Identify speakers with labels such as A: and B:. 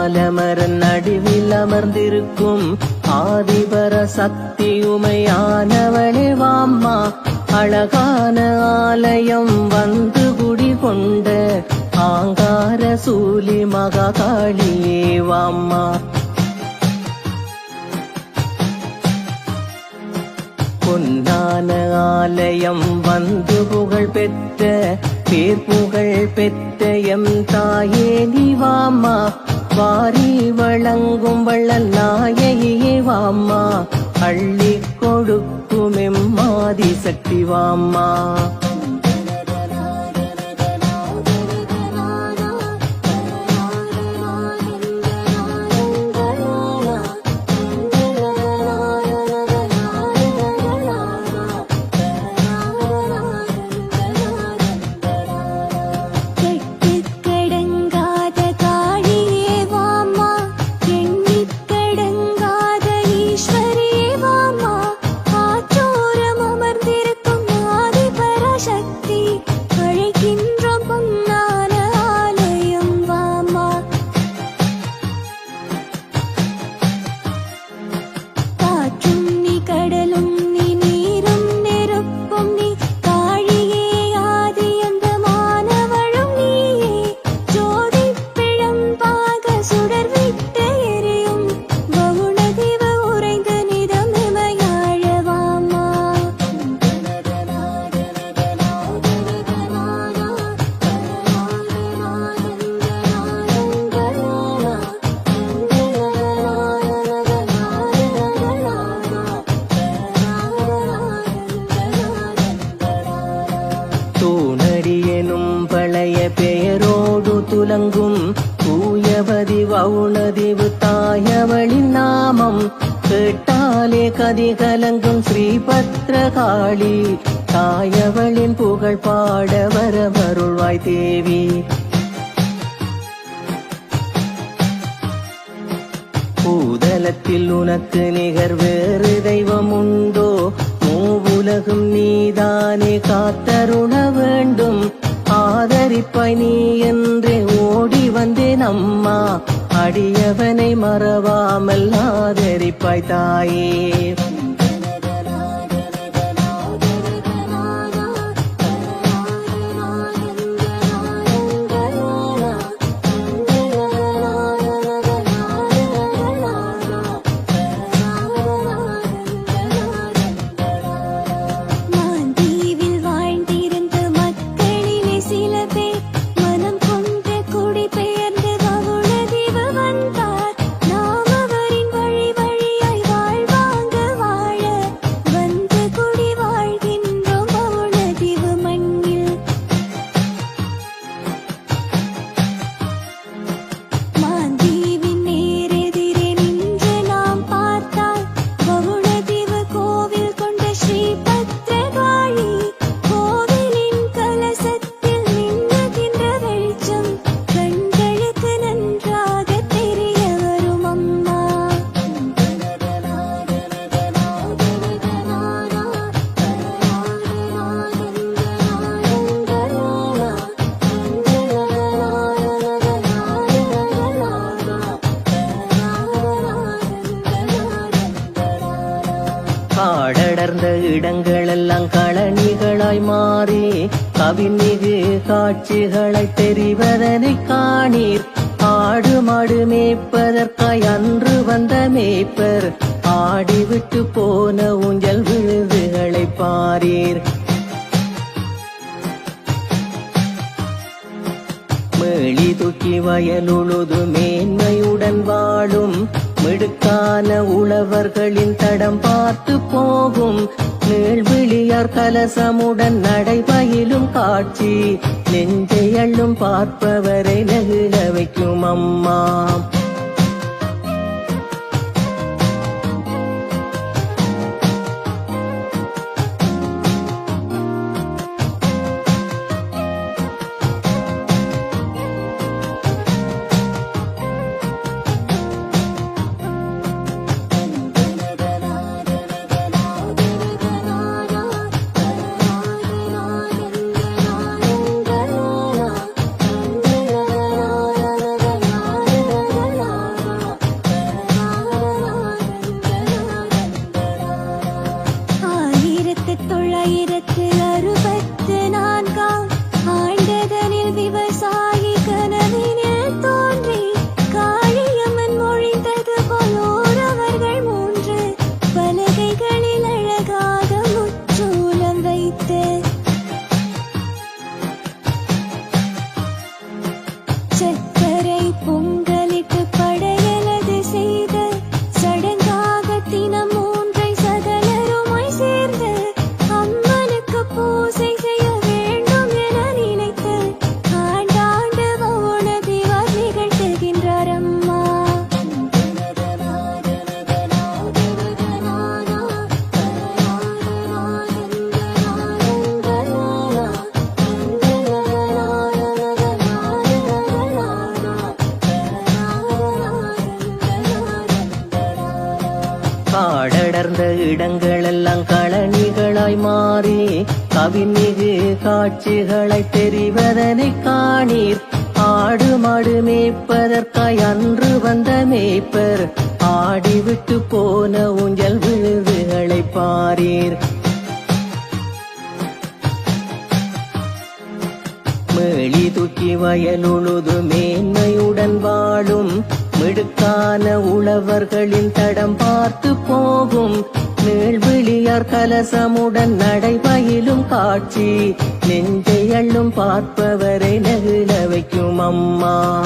A: பாலமரன் நடுவில் அமர்ந்திருக்கும் ஆதிபர சக்தி உமையானவளே வாம்மா. அழகான ஆலயம் வந்து குடி கொண்ட ஆங்கார சூலி மகாகாளியே வாம்மா. பொன்னான ஆலயம் வந்து புகழ் பெற்ற பேர் புகழ் பெற்ற எம் தாயே நிவாமா வாரி வழங்கும் வள்ளல் நாயகியே வாம்மா. அள்ளி கொடுக்கும் எம்மாதி சக்தி வாம்மா. தூயவதி தாயவளின் நாமம். கேட்டாலே கதி கலங்கும் ஸ்ரீபத்ரகாளி. தாயவளின் புகழ் பாட வர வருள்வாய் தேவி. பூதலத்தில் உனக்கு நிகர் வேறு தெய்வம் உண்டோ மூவுலகும் நீதானே காத்தருண வேண்டும். ஆதரிப்பாய் நீ என்றே ஓடி வந்தேன் அம்மா. அடியவனை மறவாமல் ஆதரிப்பாய் தாயே. காடடர்ந்த இடங்களெல்லாம் களனிகளாய் மாறி கவிமிகு காட்சிகளை தெரிவதனை காணீர். ஆடு மாடு மேய்ப்பதற்காய் அன்று வந்த மேய்ப்பர் ஆடிவிட்டு போன ஊஞ்சல் விழுதுகளை பாரீர். மேளி தூக்கி வயலுழுது மேன்மையுடன் வாழும் மிடுக்கான உழவர்களின் தடம் பார்த்து போகும். நீள்விழியார் கலசமுடன் நடைபயிலும் காட்சி. நெஞ்சையள்ளும் பார்ப்பவரை நகிழ வைக்கும் அம்மா.
B: இடங்களெல்லாம் களனிகளாய் மாறி கவிமிகு காட்சிகளை தெரிவதனை காணீர். ஆடு மாடு மேய்ப்பதற்காய் அன்று வந்த மேய்ப்பர் ஆடிவிட்டு போன ஊஞ்சல் விழுதுகளை பாரீர். மேளி தூக்கி வயலுழுது மேன்மையுடன் வாழும் மிடுக்கான உழவர்களின் தடம் பார்த்து போகும். நீள்விழியார் கலசமுடன் நடைபயிலும் காட்சி. நெஞ்சை அள்ளும் பார்ப்பவரை நெகிழ வைக்கும் அம்மா.